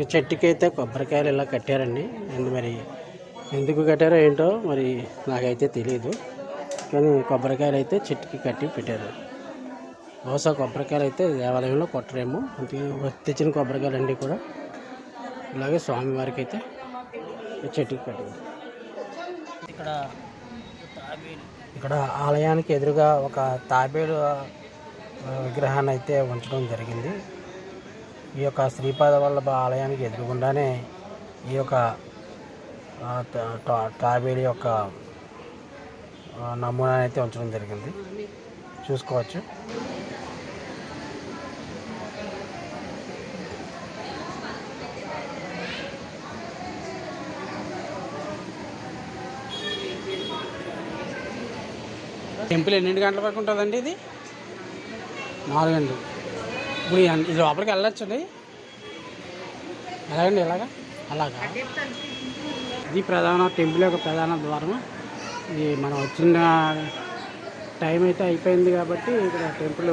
ఈ చెట్టుకి అయితే కొబ్బరికాయలు ఇలా కట్టారండి. అండ్ మరి ఎందుకు కట్టారో ఏంటో మరి నాకైతే తెలియదు కానీ కొబ్బరికాయలు అయితే చెట్టుకి కట్టి పెట్టారు. బహుశా కొబ్బరికాయలు అయితే దేవాలయంలో కొట్టరేమో. అందుకే తెచ్చిన కొబ్బరికాయలు అన్నీ కూడా ఇలాగే స్వామివారికి అయితే చెట్టుకి కట్టారు. ఇక్కడ ఇక్కడ ఆలయానికి ఎదురుగా ఒక తాబేలు విగ్రహాన్ని అయితే ఉంచడం జరిగింది. ఈ యొక్క శ్రీపాద వల్లభ ఆలయానికి ఎదురుగుండానే ఈ యొక్క ఆ, తాబేలు యొక్క నమూనా అయితే ఉంచడం జరిగింది. చూసుకోవచ్చు. టెంపుల్ ఎన్నింటి గంటల వరకు ఉంటుందండి ఇది? నాలుగు గంటలు. ఇప్పుడు ఇది లోపలికి వెళ్ళొచ్చండి. ఎలాగండి ఎలాగా అలాగా? ఇది ప్రధాన టెంపుల్ యొక్క ప్రధాన ద్వారం ఇది మనం వచ్చిన టైం అయితే అయిపోయింది కాబట్టి ఇక్కడ టెంపుల్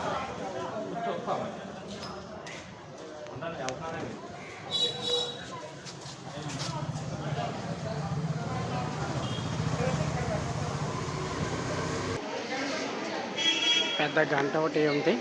పెద్ద గంట ఒకటి ఉంది.